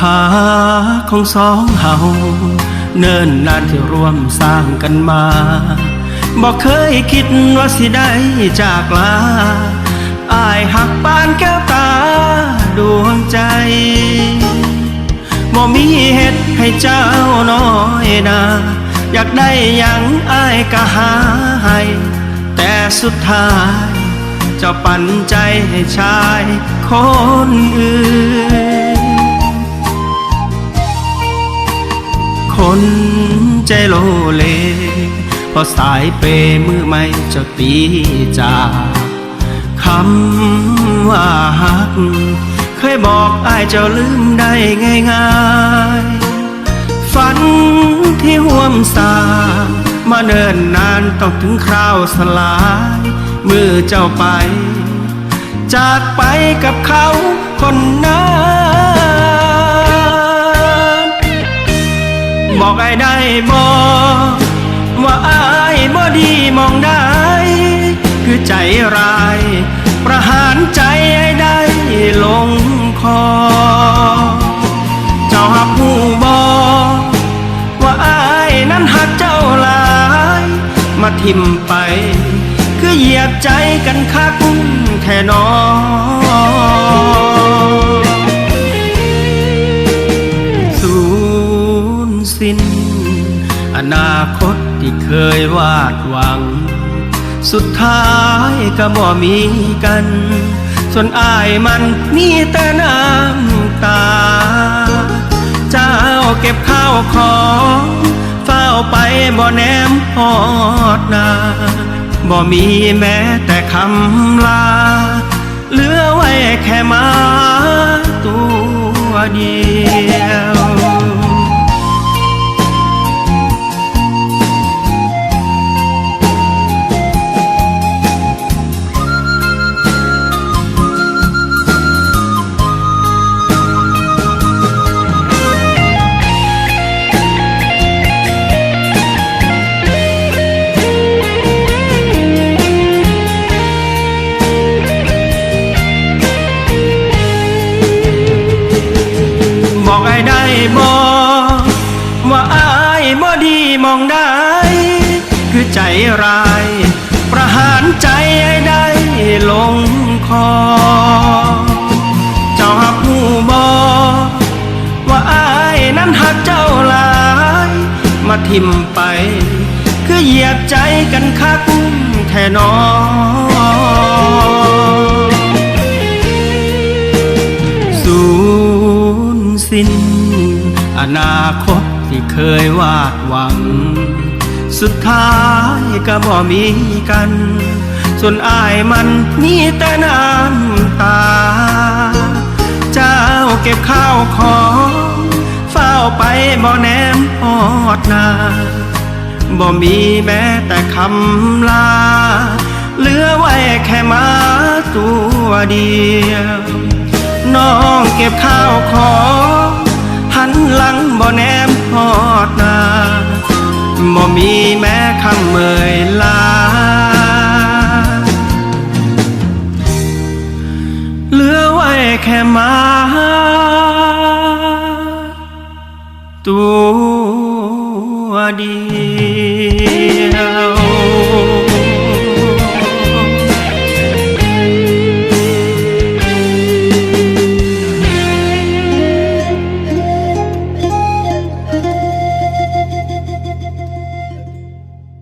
หาของสองเฮาเนิ่นนานที่ร่วมสร้างกันมาบอกเคยคิดว่าสิได้จากลาอายหักปานแก้วตาดวงใจบ่มีเหตุให้เจ้าน้อยนาอยากได้หยังอายก็หาให้ แต่สุดท้ายเจ้าปันใจให้ชายคนอื่น นใจโลเลพอสายเปมือไม่เจ้าตีจากคำว่าหัก เคยบอกอายเจ้าลืมได้ง่ายๆ ฝันที่ห่วมสามาเนิ่นนานต้องถึงคราวสลาย มือเจ้าไป จากไปกับเขาคนนั้น บอกไอ้ได้บอกว่าอายบ่ดีมองได้ คือใจร้าย ประหารใจไอ้ได้ลงคอ เจ้าหักหูบอกว่าอายนั้นหักเจ้าหลาย มาทิมไป คือเหยียบใจกันคักแท่นอ สิ้น อนาคตที่เคยวาดหวัง สุดท้ายก็บ่มีกัน ส่วนอายมันมีแต่น้ำตา เจ้าเก็บข้าวของเฝ้าไปบ่แนมหอดนาบ่มีแม้แต่คำลา เหลือไว้แค่มาตัวเดียว บอกว่าอายบ่ดีมองได้ คือใจร้าย ประหารใจไอ้ได้ลงคอ เจ้าหักหูบอกว่าอายนั้นหักเจ้าหลาย มาทิมไป คือเหยียบใจกันคักแท่นอสูญสิ้น อนาคตที่เคยวาดหวัง สุดท้ายก็บ่มีกัน ส่วนอายมันมีแต่น้ำตา เจ้าเก็บข้าวของเฝ้าไปบ่แนมอดนาบ่มีแม้แต่คำลา เหลือไว้แค่มาตัวเดียว น้องเก็บข้าวของ หลังบ่แนมพอดนาบ่มีแม้คำเมยลา เหลือไว้แค่มาตัวเดียว